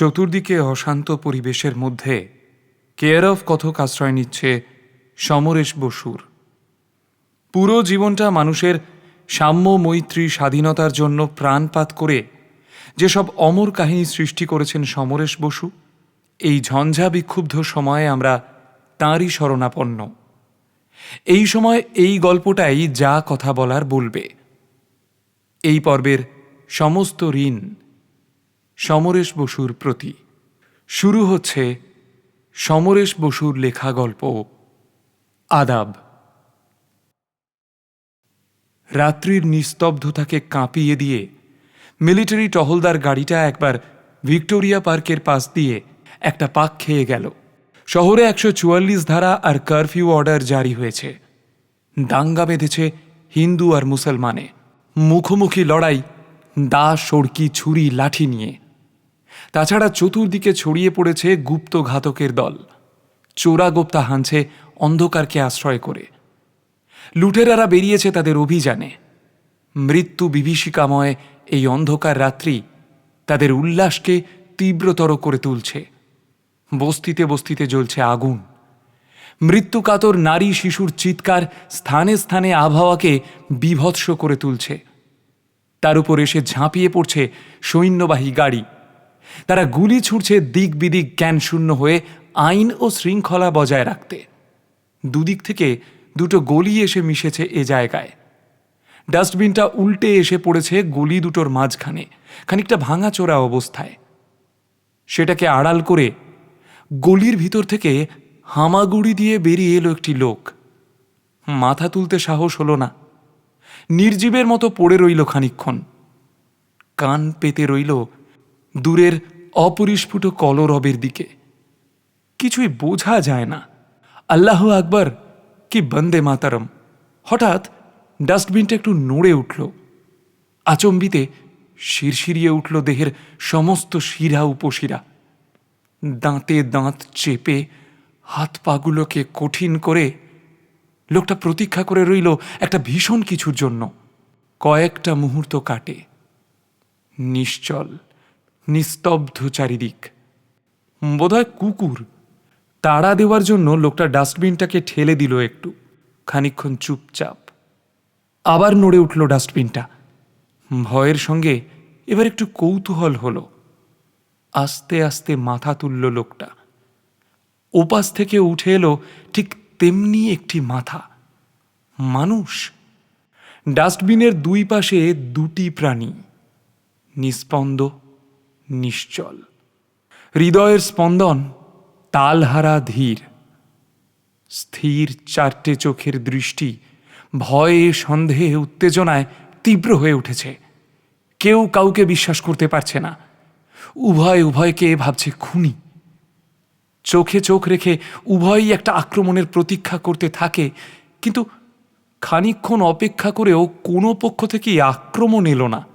চতুর্দিকে অশান্ত পরিবেশের মধ্যে কেয়ার অফ কথক আশ্রয় নিচ্ছে সমরেশ বসুর। পুরো জীবনটা মানুষের সাম্য মৈত্রী স্বাধীনতার জন্য প্রাণপাত করে যেসব অমর কাহিনী সৃষ্টি করেছেন সমরেশ বসু, এই ঝঞ্ঝা বিক্ষুব্ধ সময়ে আমরা তাঁরই শরণাপন্ন। এই সময় এই গল্পটাই যা কথা বলার বলবে। এই পর্বের সমস্ত ঋণ সমরেশ বসুর প্রতি। শুরু হচ্ছে সমরেশ বসুর লেখা গল্প, আদাব। রাত্রির নিস্তব্ধতাকে কাঁপিয়ে দিয়ে মিলিটারি টহলদার গাড়িটা একবার ভিক্টোরিয়া পার্কের পাশ দিয়ে একটা পাক খেয়ে গেল। শহরে একশো চুয়াল্লিশ ধারা আর কারফিউ অর্ডার জারি হয়েছে। দাঙ্গা বেঁধেছে হিন্দু আর মুসলমানে। মুখোমুখি লড়াই, দা, সড়কি, ছুরি, লাঠি নিয়ে। তাছাড়া চতুর্দিকে ছড়িয়ে পড়েছে গুপ্ত ঘাতকের দল। চোরা গোপ্তা হানছে অন্ধকারকে আশ্রয় করে। লুটেরারা বেরিয়েছে তাদের অভিযানে। মৃত্যু বিভীষিকাময় এই অন্ধকার রাত্রি তাদের উল্লাসকে তীব্রতর করে তুলছে। বস্তিতে বস্তিতে জ্বলছে আগুন। মৃত্যুকাতর নারী শিশুর চিৎকার স্থানে স্থানে আবহাওয়াকে বিভৎস করে তুলছে। তার উপর এসে ঝাঁপিয়ে পড়ছে সৈন্যবাহী গাড়ি। তারা গুলি ছুটছে দিক বিদিক জ্ঞান শূন্য হয়ে আইন ও শৃঙ্খলা বজায় রাখতে। দুদিক থেকে দুটো গলি এসে মিশেছে এ জায়গায়। ডাস্টবিনটা উল্টে এসে পড়েছে গলি দুটোর মাঝখানে, খানিকটা ভাঙাচোরা অবস্থায়। সেটাকে আড়াল করে গলির ভিতর থেকে হামাগুড়ি দিয়ে বেরিয়ে এলো একটি লোক। মাথা তুলতে সাহস হলো না। নির্জীবের মতো পড়ে রইল খানিক্ষণ কান পেতে রইল দূরের অপরিস্ফুট কলরবের দিকে। কিছুই বোঝা যায় না। আল্লাহ আকবর, কি বন্দে মাতারম। হঠাৎ ডাস্টবিনটা একটু নড়ে উঠল। আচম্বিতে শিরশিরিয়ে উঠল দেহের সমস্ত শিরা উপশিরা। দাঁতে দাঁত চেপে হাত পাগুলোকে কঠিন করে লোকটা প্রতীক্ষা করে রইল একটা ভীষণ কিছুর জন্য। কয়েকটা মুহূর্ত কাটে। নিশ্চল। নিস্তব্ধ চারিদিক। বোধহয় কুকুর। তাড়া দেওয়ার জন্য লোকটা ডাস্টবিনটাকে ঠেলে দিল একটু। খানিক্ষণ চুপচাপ। আবার নড়ে উঠল ডাস্টবিনটা। ভয়ের সঙ্গে এবার একটু কৌতূহল হলো। আস্তে আস্তে মাথা তুলল লোকটা। ওপাশ থেকে উঠে এলো ঠিক তেমনি একটি মাথা। মানুষ। ডাস্টবিনের দুই পাশে দুটি প্রাণী। নিস্পন্দ নিশ্চল। হৃদয়ের স্পন্দন তালহারা ধীর। স্থির চারটে চোখের দৃষ্টি ভয়ে, সন্দেহে, উত্তেজনায় তীব্র হয়ে উঠেছে। কেউ কাউকে বিশ্বাস করতে পারছে না। উভয় উভয়কে ভাবছে খুনি। চোখে চোখ রেখে উভয়ই একটা আক্রমণের প্রতীক্ষা করতে থাকে, কিন্তু খানিক্ষণ অপেক্ষা করেও কোনো পক্ষ থেকেই আক্রমণ এলো না।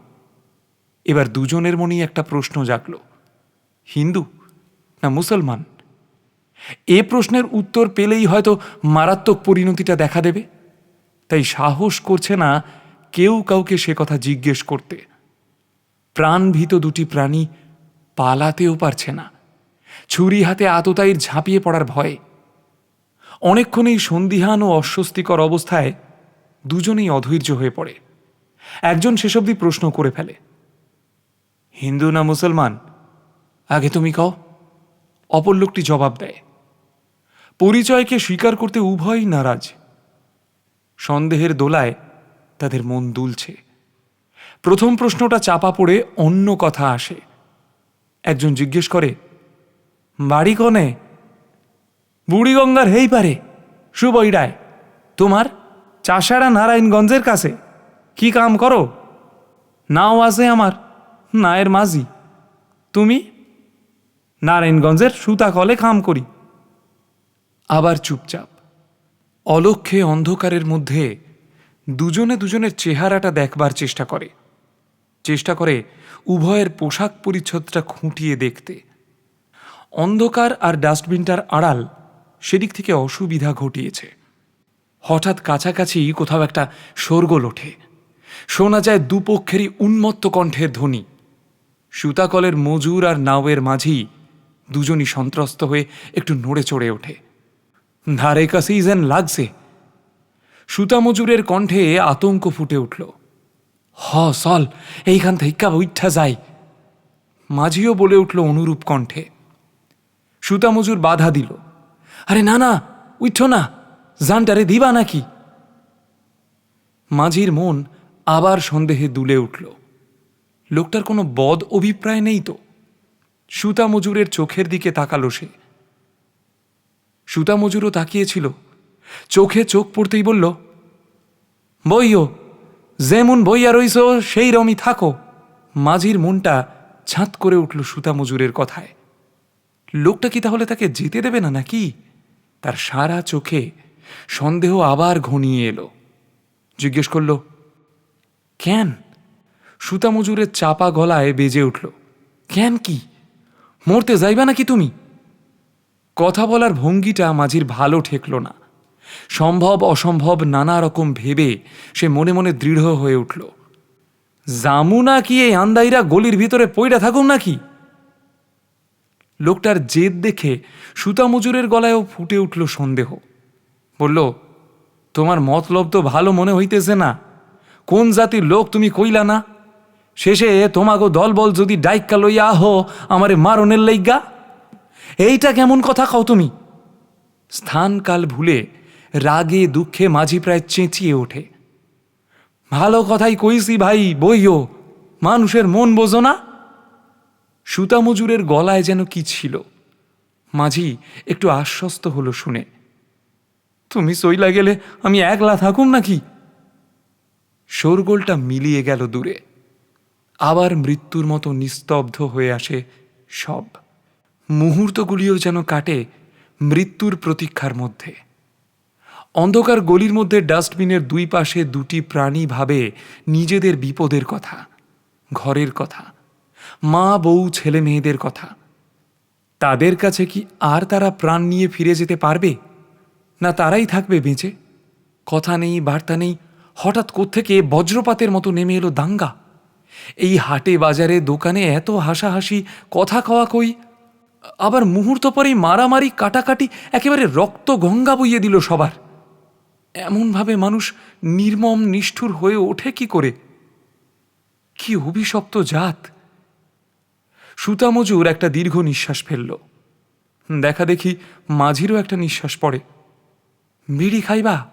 এবার দুজনের মনেই একটা প্রশ্ন জাগল। হিন্দু না মুসলমান? এ প্রশ্নের উত্তর পেলেই হয়তো মারাত্মক পরিণতিটা দেখা দেবে। তাই সাহস করছে না কেউ কাউকে সে কথা জিজ্ঞেস করতে। প্রাণভীত দুটি প্রাণী পালাতেও পারছে না। ছুরি হাতে আততায়ীর ঝাঁপিয়ে পড়ার ভয়ে। অনেকক্ষণ এই সন্দিহান ও অস্বস্তিকর অবস্থায় দুজনেই অধৈর্য হয়ে পড়ে। একজন শেষব্দি প্রশ্ন করে ফেলে। হিন্দু না মুসলমান? আগে তুমি কও। অপর লোকটি জবাব দেয়। পরিচয়কে স্বীকার করতে উভয়ই নারাজ। সন্দেহের দোলায় তাদের মন দুলছে। প্রথম প্রশ্নটা চাপা পড়ে অন্য কথা আসে। একজন জিজ্ঞেস করে, বাড়ি কনে? বুড়িগঙ্গার হেই পারে সুবৈরায় তোমার? চাষারা নারায়ণগঞ্জের কাছে। কি কাম করো? নাও আছে আমার। নায়ের মাঝি। তুমি? নারায়ণগঞ্জের সুতা কলে কাম করি। আবার চুপচাপ। অলক্ষে অন্ধকারের মধ্যে দুজনে দুজনের চেহারাটা দেখবার চেষ্টা করে। চেষ্টা করে উভয়ের পোশাক পরিচ্ছদটা খুঁটিয়ে দেখতে। অন্ধকার আর ডাস্টবিনটার আড়াল সেদিক থেকে অসুবিধা ঘটিয়েছে। হঠাৎ কাছাকাছি কোথাও একটা শোরগোল ওঠে। শোনা যায় দুপক্ষেরই উন্মত্ত কণ্ঠের ধ্বনি। সুতাকলের মজুর আর নাওয়ের মাঝি দুজনই সন্ত্রস্ত হয়ে একটু নড়ে চড়ে ওঠে। ধারে কাছেই যেন লাগছে। সুতা মজুরের কণ্ঠে আতঙ্ক ফুটে উঠল। হ সল এইখান থেকে উঠা যাই। মাঝিও বলে উঠল অনুরূপ কণ্ঠে। সুতা মজুর বাধা দিল। আরে না না উঠছ না, জানটারে দিবা নাকি? মাঝির মন আবার সন্দেহে দুলে উঠল। লোকটার কোনো বদ অভিপ্রায় নেই তো? সুতা মজুরের চোখের দিকে তাকালো সে। সুতা মজুরও তাকিয়েছিল। চোখে চোখ পড়তেই বলল, বইও, যেমন বইয়া রইছ সেই রমই থাকো। মাঝির মনটা ছাঁত করে উঠল সুতা মজুরের কথায়। লোকটা কি তাহলে তাকে যেতে দেবে না নাকি? তার সারা চোখে সন্দেহ আবার ঘনিয়ে এলো। জিজ্ঞেস করল, কেন? সুতা মজুরের চাপা গলায় বেজে উঠল। কেন কি? মরতে যাইবা নাকি তুমি? কথা বলার ভঙ্গিটা মাঝির ভালো ঠেকল না। সম্ভব অসম্ভব নানা রকম ভেবে সে মনে মনে দৃঢ় হয়ে উঠল। জামু না কি এই আন্দাইরা গলির ভিতরে পইড়া থাকুন নাকি? লোকটার জেদ দেখে সুতা মজুরের গলায়ও ফুটে উঠল সন্দেহ। বলল, তোমার মতলব তো ভালো মনে হইতেছে না। কোন জাতির লোক তুমি কইলা না? শেষে তোমাগো দলবল যদি ডাইক্কা লইয়া আহ, আমারে মারনের লাইগা? এইটা কেমন কথা কও তুমি? স্থানকাল ভুলে রাগে দুঃখে মাঝি প্রায় চেঁচিয়ে ওঠে। ভালো কথাই কইছি ভাই, বইও, মানুষের মন বোঝো না? সুতা মজুরের গলায় যেন কি ছিল? মাঝি একটু আশ্বস্ত হলো শুনে। তুমি সইলা গেলে আমি একলা থাকুম নাকি? শোরগোলটা মিলিয়ে গেল দূরে। আবার মৃত্যুর মতো নিস্তব্ধ হয়ে আসে সব। মুহূর্তগুলিও যেন কাটে মৃত্যুর প্রতীক্ষার মধ্যে। অন্ধকার গলির মধ্যে ডাস্টবিনের দুই পাশে দুটি প্রাণী ভাবে নিজেদের বিপদের কথা, ঘরের কথা, মা, বউ, ছেলে, মেয়েদের কথা। তাদের কাছে কি আর তারা প্রাণ নিয়ে ফিরে যেতে পারবে? না তারাই থাকবে বেঁচে? কথা নেই, বার্তা নেই, হঠাৎ কোত্থেকে বজ্রপাতের মতো নেমে এলো দাঙ্গা। এই হাটে বাজারে দোকানে এত হাসাহাসি, কথা কওয়া কই? আবার মুহূর্ত পরেই মারামারি, কাটাকাটি, একেবারে রক্ত গঙ্গা বইয়ে দিল সবার। এমনভাবে মানুষ নির্মম, নিষ্ঠুর হয়ে ওঠে কি করে? কি অভিশপ্ত জাত! সুতা মজুর একটা দীর্ঘ নিঃশ্বাস ফেলল। দেখা দেখি মাঝিরও একটা নিঃশ্বাস পড়ে। বিড়ি খাইবা?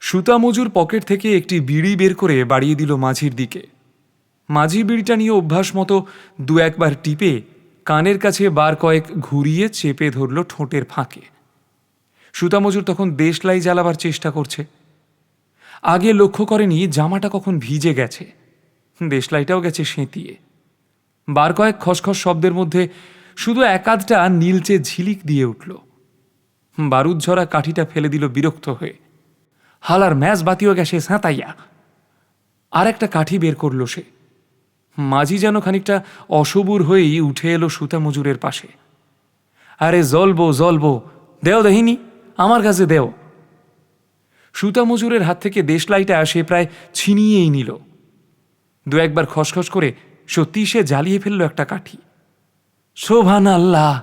সুতা মজুর পকেট থেকে একটি বিড়ি বের করে বাড়িয়ে দিল মাঝির দিকে। মাঝি বিড়িটা নিয়ে অভ্যাস মতো দু একবার টিপে কানের কাছে বার কয়েক ঘুরিয়ে চেপে ধরল ঠোঁটের ফাঁকে। সুতামজুর তখন দেশলাই জ্বালাবার চেষ্টা করছে। আগে লক্ষ্য করেনি জামাটা কখন ভিজে গেছে। দেশলাইটাও গেছে সেঁতিয়ে। বার কয়েক খসখস শব্দের মধ্যে শুধু একাধটা নীলচে ঝিলিক দিয়ে উঠল। বারুদ ঝরা কাঠিটা ফেলে দিল বিরক্ত হয়ে। হালার ম্যাচ বাতিও গেছে সাঁতাইয়া। আর একটা কাঠি বের করল সে। মাঝি যেন খানিকটা অসবুর হয়েই উঠে এলো সুতা মজুরের পাশে। আরে জলবো জলবো, দেও দেহিনি আমার কাছে দেও। সুতা মজুরের হাত থেকে দেশলাইটা সে প্রায় ছিনিয়েই নিল। দু একবার খসখস করে সত্যি সে জ্বালিয়ে ফেলল একটা কাঠি। শোভান আল্লাহ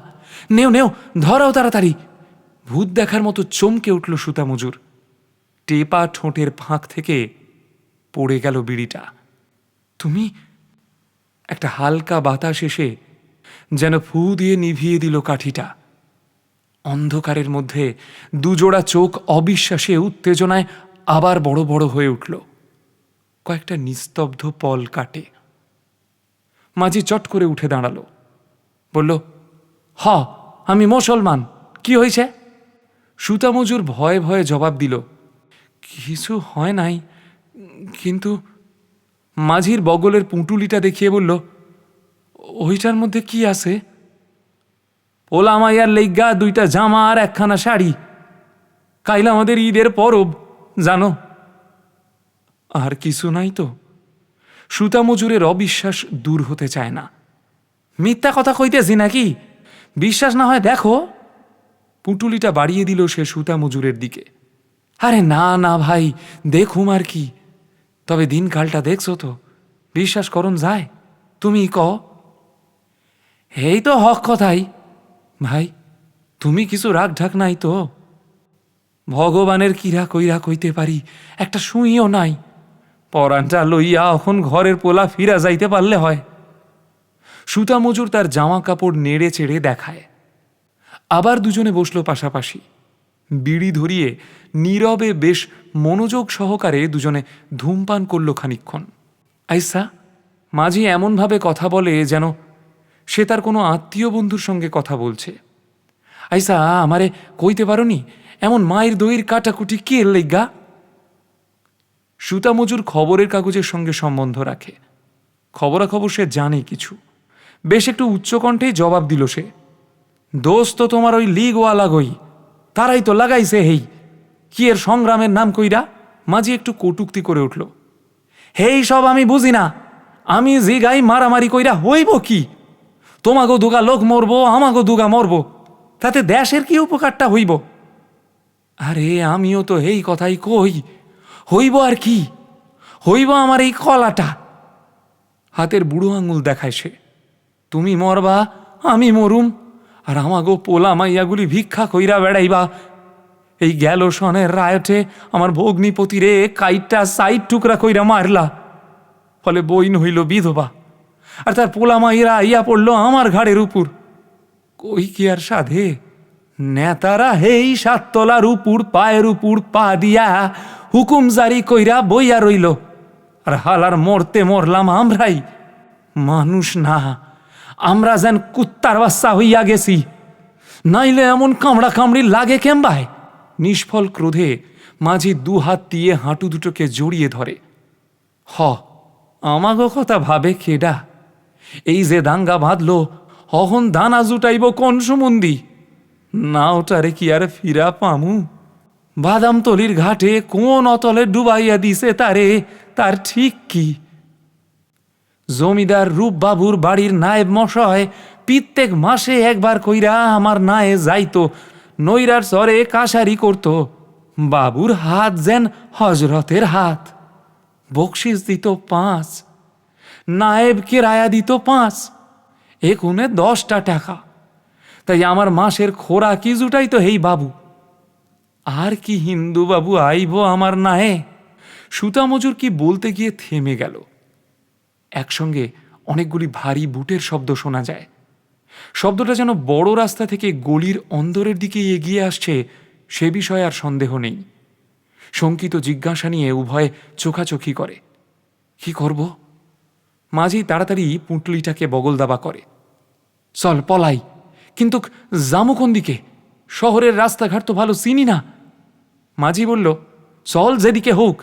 নেও নেও, ধরাও তাড়াতাড়ি। ভূত দেখার মতো চমকে উঠল সুতা মজুর টেপা ঠোঁটের ফাঁক থেকে পড়ে গেল বিড়িটা। তুমি একটা হালকা বাতাস এসে যেন ফু দিয়ে নিভিয়ে দিল কাঠিটা। অন্ধকারের মধ্যে দুজোড়া চোখ অবিশ্বাসে উত্তেজনায় আবার বড় বড় হয়ে উঠল। কয়েকটা নিস্তব্ধ পল কাটে। মাঝি চট করে উঠে দাঁড়াল। বলল, হ, আমি মুসলমান। কি হয়েছে? সুতামজুর ভয়ে ভয়ে জবাব দিল, কিছু হয় নাই, কিন্তু মাঝির বগলের পুঁটুলিটা দেখিয়ে বলল, ওইটার মধ্যে কি আছে? ওলা মাইয়ার লেগা দুইটা জামা আর একখানা শাড়ি। কাইল আমাদের ঈদের পরব, জানো? আর কিছু নাই তো। সুতা মজুরের অবিশ্বাস দূর হতে চায় না। মিথ্যা কথা কইতেছি নাকি? বিশ্বাস না হয় দেখো। পুটুলিটা বাড়িয়ে দিল সে সুতা মজুরের দিকে। আরে না না ভাই, দেখুম আর কি। তবে দিনকালটা দেখছ তো। বিশ্বাস করুন, যায়। তুমি ক এই তো হক কথাই। ভাই, তুমি কিছু রাগ ঢাক নাই তো। ভগবানের কিরা কইরা কইতে পারি, একটা শুইও নাই। পরাণটা লইয়া এখন ঘরের পোলা ফিরা যাইতে পারলে হয়। সুতা মজুর তার জামা কাপড় নেড়ে চেড়ে দেখায়। আবার দুজনে বসল পাশাপাশি। বিড়ি ধরিয়ে নীরবে বেশ মনোযোগ সহকারে দুজনে ধূমপান করল খানিক্ষণ আইসা, মাঝি এমনভাবে কথা বলে যেন সে তার কোনো আত্মীয় বন্ধুর সঙ্গে কথা বলছে। আইসা, আমারে কইতে পারোনি, এমন মায়ের দইয়ের কাটাকুটি কে লেগা সুতা মজুর খবরের কাগজের সঙ্গে সম্বন্ধ রাখে। খবরাখবর সে জানে কিছু। বেশ একটু উচ্চকণ্ঠেই জবাব দিল সে, দোস্ত তোমার ওই লিগওয়ালা গই তারাই তো লাগাইছে হেই। কি এর সংগ্রামের নাম কইরা? মাঝি একটু কটুক্তি করে উঠল। হেই, সব আমি বুঝি না। আমি যে গাই মারামারি কইরা হইব কি? তোমাগো দুগা লোক মরবো, আমাগো দুগা মরবো। তাতে দেশের কি উপকারটা হইব? আরে, আমিও তো এই কথাই কই। হইব আর কি? হইব আমার এই কলাটা। হাতের বুড়ো আঙুল দেখায় সে। তুমি মরবা, আমি মরুম। আর আমাগো পোলা মাইয়াগুলি ভিক্ষা কইরা বেড়াইবা। এই গেল সনের রায়টে আমার ভগ্নিপতি রে কাইটটা সাইড টুকরা কইরা মারলা। ফলে বইন হইল বিধবা। আর তার পোলা মাইরা ইয়া পড়ল আমার ঘাড়ের উপর। কই কি আর সাধে? নেতারা হেই সাততলার উপর, পায়ের উপর পা দিয়া হুকুম জারি কইরা বইয়া রইল। আর হালার মরতে মরলাম আমরাই। মানুষ না। আমরা যেন কুত্তার বাচ্চা হইয়া গেছি। নাইলে এমন কামড়া কামড়ি লাগে কেম্বায় নিষ্ফল ক্রোধে মাঝি দু হাত দিয়ে হাঁটু দুটোকে জড়িয়ে ধরে। হ, আমাগো কথা ভাবে কেডা এই যে দাঙ্গা বাঁধলো, অহন দানা জুটাইব কোন সুমন্দি? না ওটারে কি আর ফিরা পামু? বাদামতলির ঘাটে কোন অতলে ডুবাইয়া দিছে তারে, তার ঠিক কি? জমিদার রূপবাবুর বাড়ির নায়েব মশয় প্রত্যেক মাসে একবার কইরা আমার নায়ে যাইতো, নৈরার চরে কাশারি করত। বাবুর হাত যেন হজরতের হাত। বকশিস দিত পাঁচ, নায়েব কেরায়া দিত পাঁচ একুনে দশটা টাকা। তাই আমার মাসের খোরা কি জুটাই তো হেই বাবু? আর কি হিন্দু বাবু আইব আমার নায়ে? সুতা মজুর কি বলতে গিয়ে থেমে গেল। একসঙ্গে অনেকগুলি ভারী বুটের শব্দ শোনা যায়। শব্দটা যেন বড় রাস্তা থেকে গলির অন্দরের দিকে এগিয়ে আসছে, সে বিষয়ে আর সন্দেহ নেই। শঙ্কিত জিজ্ঞাসা নিয়ে উভয়ে চোখাচোখি করে। কি করব? মাঝি তাড়াতাড়ি পুঁটলিটাকে বগল দাবা করে। চল, পলাই। কিন্তু জামু কোন দিকে? শহরের রাস্তাঘাট তো ভালো চিনি না। মাঝি বলল, চল যেদিকে হোক।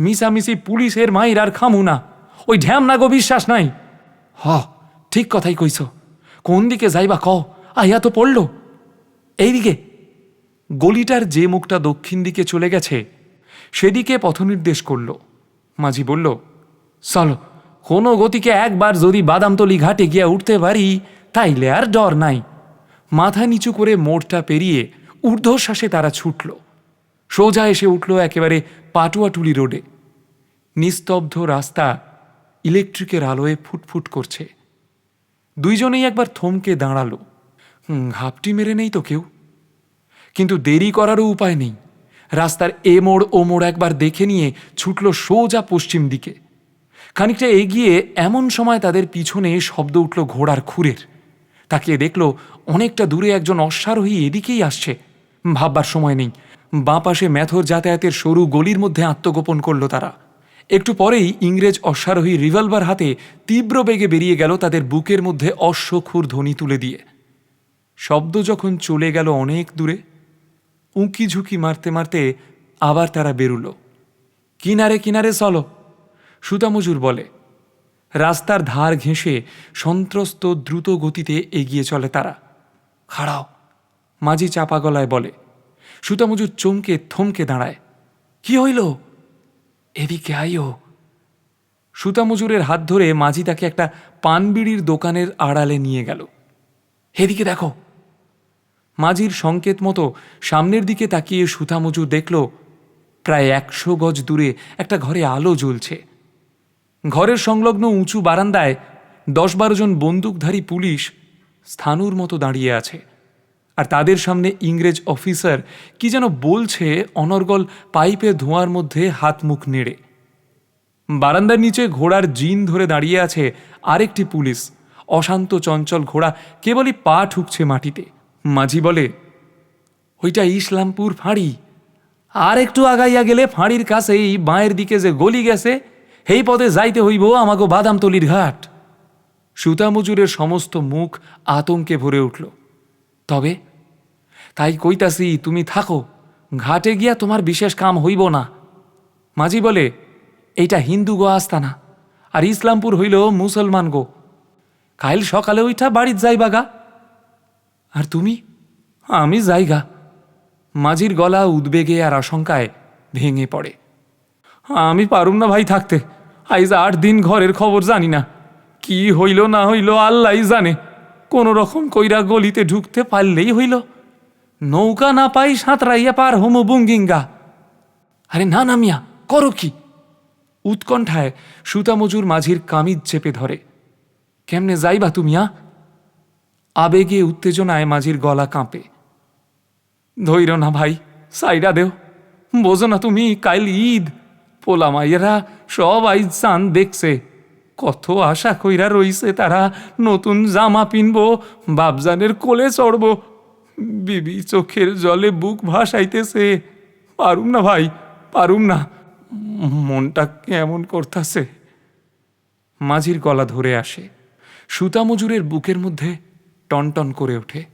মিশামিশি পুলিশের মাইর আর খামু না। ওই ঢ্যাম না বিশ্বাস নাই। হ, ঠিক কথাই কইছ। কোন দিকে যাইবা ক আইয়া তো পড়ল। এইদিকে, গলিটার যে মুখটা দক্ষিণ দিকে চলে গেছে, সেদিকে পথনির্দেশ করল। মাঝি বলল, চলো, কোনো গতিকে একবার যদি বাদামতলি ঘাটে গিয়া উঠতে পারি, তাইলে আর ডর নাই। মাথা নিচু করে মোড়টা পেরিয়ে ঊর্ধ্বশ্বাসে তারা ছুটল। সোজা এসে উঠল একেবারে পাটুয়াটুলি রোডে। নিস্তব্ধ রাস্তা ইলেকট্রিকের আলোয় ফুটফুট করছে। দুইজনেই একবার থমকে দাঁড়াল। ঘাপটি মেরে নেই তো কেউ? কিন্তু দেরি করারও উপায় নেই। রাস্তার এ মোড় ও মোড় একবার দেখে নিয়ে ছুটল সোজা পশ্চিম দিকে। খানিকটা এগিয়ে এমন সময় তাদের পিছনে শব্দ উঠল ঘোড়ার খুরের। তাকিয়ে দেখল অনেকটা দূরে একজন অশ্বারোহী এদিকেই আসছে। ভাববার সময় নেই। বাঁ পাশে ম্যাথর যাতায়াতের সরু গলির মধ্যে আত্মগোপন করল তারা। একটু পরেই ইংরেজ অশ্বারোহী রিভলভার হাতে তীব্র বেগে বেরিয়ে গেল তাদের বুকের মধ্যে অশ্বক্ষুর ধ্বনি তুলে দিয়ে। শব্দ যখন চলে গেল অনেক দূরে উঁকি ঝুঁকি মারতে মারতে আবার তারা বেরুল। কিনারে কিনারে চলো, সুতামজুর বলে। রাস্তার ধার ঘেঁষে সন্ত্রস্ত দ্রুত গতিতে এগিয়ে চলে তারা। খাড়াও, মাঝি চাপা গলায় বলে। সুতামজুর চমকে থমকে দাঁড়ায়। কি হইল? এদিকে আইও। সুতামজুরের হাত ধরে মাঝি তাকে একটা পানবিড়ির দোকানের আড়ালে নিয়ে গেল। এদিকে দেখো। মাঝির সংকেত মতো সামনের দিকে তাকিয়ে সুতামজুর দেখল, প্রায় একশো গজ দূরে একটা ঘরে আলো জ্বলছে। ঘরের সংলগ্ন উঁচু বারান্দায় দশ বারো জন বন্দুকধারী পুলিশ স্থানুর মতো দাঁড়িয়ে আছে। আর তাদের সামনে ইংরেজ অফিসার কি যেন বলছে অনর্গল পাইপে ধোঁয়ার মধ্যে হাত মুখ নেড়ে। বারান্দার নিচে ঘোড়ার জিন ধরে দাঁড়িয়ে আছে আরেকটি পুলিশ। অশান্ত চঞ্চল ঘোড়া কেবলই পা ঠুকছে মাটিতে। মাঝি বলে, ওইটা ইসলামপুর ফাঁড়ি। আর একটু আগাইয়া গেলে ফাঁড়ির কাছেই বাঁয়ের দিকে যে গলি গেছে, সেই পদে যাইতে হইব আমাগো বাদামতলির ঘাট। সুতামজুরের সমস্ত মুখ আতঙ্কে ভরে উঠল। তবে তাই কইতাছি, তুমি থাকো। ঘাটে গিয়া তোমার বিশেষ কাম হইব না। মাঝি বলে, এইটা হিন্দু গো আস্তানা, আর ইসলামপুর হইল মুসলমান গো। কাইল সকালে ওইটা বাড়ির যাইবা গা। আর তুমি? আমি যাইগা মাঝির গলা উদ্বেগে আর আশঙ্কায় ভেঙে পড়ে। আমি পারুম না ভাই থাকতে। আইজ আট দিন ঘরের খবর জানি না। কি হইল না হইল আল্লাহ জানে। কোনো রকম কইরা গলিতে ঢুকতে পারলেই হইল। নৌকা না পাই সাঁতরাইয়া পার হোমো বুঙ্গিঙ্গা। আরে না না মিয়া, করো কি? উৎকণ্ঠায় সুতামজুর মাঝির কামিজ চেপে ধরে। কেমনে যাইবা তুমিয়া আবেগে উত্তেজনায় মাঝির গলা কাঁপে। ধৈর না ভাই সাইডা দেও। বোঝো না তুমি কাইল ঈদ। পোলা মাইয়েরা সব আইজ চান দেখছে। কত আশা কইরা রইছে তারা, নতুন জামা পিনবো, বাপজানের কোলে চড়ব। বিবি চোখের জলে বুক ভাসাইতেছে। পারুম না ভাই, পারুম না। মনটা কেমন করতাছে। মাঝির গলা ধরে আসে। সুতা মজুরের বুকের মধ্যে টনটন করে ওঠে।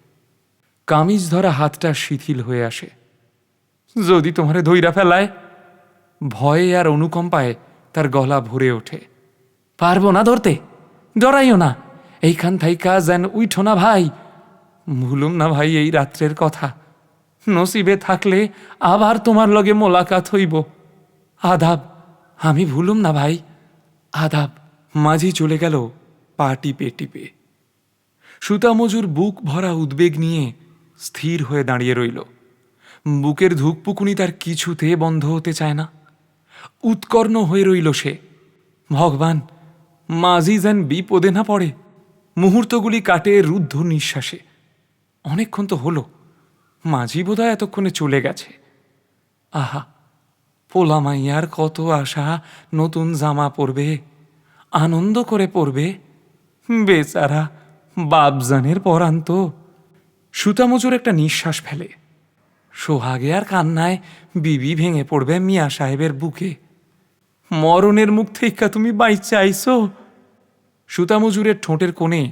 কামিজ ধরা হাতটা শিথিল হয়ে আসে। যদি তোমারে ধৈরা ফেলায়, ভয়ে আর অনুকম্পায় তার গলা ভরে ওঠে। পারব না ধরতে, ডরাইও না। এইখান থাইকা যেন উইঠো না ভাই। ভুলুম না ভাই এই রাত্রের কথা। নসিবে থাকলে আবার তোমার লগে মোলাকাত হইব। আদাব, আমি ভুলুম না ভাই। আদাব, মাঝি চলে গেল পা টিপে। টিপে সুতামজুর বুক ভরা উদ্বেগ নিয়ে স্থির হয়ে দাঁড়িয়ে রইল। বুকের ধুকপুকুনি তার কিছুতে বন্ধ হতে চায় না। উৎকর্ণ হয়ে রইল সে। ভগবান, মাঝি যেন বিপদে না পড়ে। মুহূর্তগুলি কাটে রুদ্ধ নিঃশ্বাসে। অনেকক্ষণ তো হলো। মাঝি বোধহয় এতক্ষণে চলে গেছে। আহা, পোলা মাইয়ার কত আশা, নতুন জামা পরবে, আনন্দ করে পরবে। বেচারা বাপজানের পরান্ত সুতামজুর একটা নিঃশ্বাস ফেলে। সোহাগে আর কান্নায় বিবি ভেঙে পড়বে মিয়া সাহেবের বুকে। মরণের মুখ থেকে তুমি বাইচে আইসো সুতামজুরের ঠোঁটের কোণে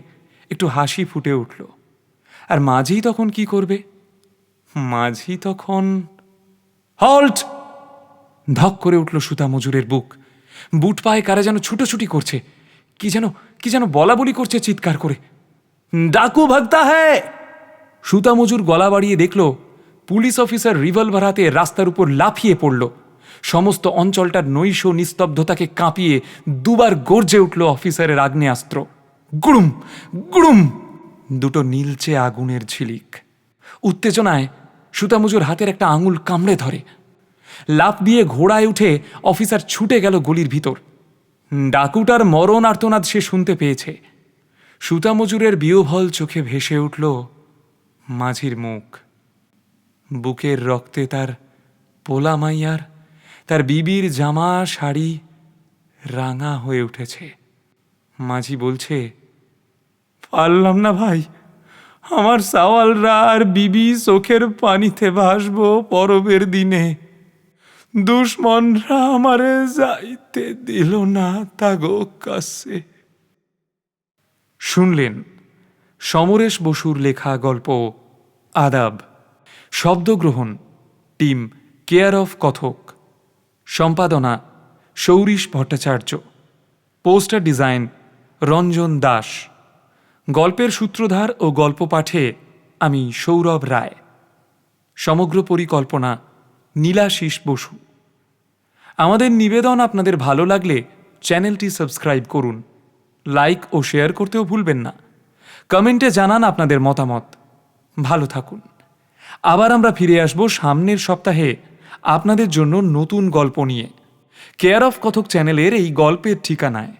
একটু হাসি ফুটে উঠল। আর মাঝি তখন কি করবে? মাঝি তখন হল্ট ধক করে উঠল সুতা মজুরের বুক। বুট পায়ে কারা যেন ছুটোছুটি করছে। কি যেন কি যেন বলা বলি করছে চিৎকার করে। ডাকু ভাগতা হ্যায় সুতা মজুর গলা বাড়িয়ে দেখল, পুলিশ অফিসার রিভলভার হাতে রাস্তার উপর লাফিয়ে পড়ল। সমস্ত অঞ্চলটার নৈশ নিস্তব্ধতাকে কাঁপিয়ে দুবার গর্জে উঠল অফিসারের আগ্নেয়াস্ত্র। গুড়ুম গুড়ুম! দুটো নীলচে আগুনের ঝিলিক। উত্তেজনায় সুতামুজুর হাতের একটা আঙুল কামড়ে ধরে। লাফ দিয়ে ঘোড়ায় উঠে অফিসার ছুটে গেল গলির ভিতর। ডাকুটার মরণ আর্তনাদ সে শুনতে পেয়েছে। সুতামজুরের বিয়োভল চোখে ভেসে উঠল মাঝির মুখ। বুকের রক্তে তার পোলা মাইয়ার, তার বিবির জামা শাড়ি রাঙা হয়ে উঠেছে। মাঝি বলছে পারলাম না ভাই। আমার সাওয়ালরা আর বিবি চোখের পানিতে ভাসবো পরবের দিনে। দুশ্মনরা আমারে যাইতে দিল না তাগো কাছে। শুনলেন, সমরেশ বসুর লেখা গল্প, আদাব। শব্দগ্রহণ, টিম, কেয়ার অফ কথক। সম্পাদনা, Sourish Bhattacharya. Poster design, Ranjan Das. গল্পের সূত্রধার ও গল্প পাঠে আমি সৌরভ রায়। সমগ্র পরিকল্পনা নীলাশিস বসু। আমাদের নিবেদন আপনাদের ভালো লাগলে চ্যানেলটি সাবস্ক্রাইব করুন। লাইক ও শেয়ার করতেও ভুলবেন না। কমেন্টে জানান আপনাদের মতামত। ভালো থাকুন। আবার আমরা ফিরে আসব সামনের সপ্তাহে আপনাদের জন্য নতুন গল্প নিয়ে। কেয়ার অফ কথক চ্যানেলের এই গল্পের ঠিকানায়।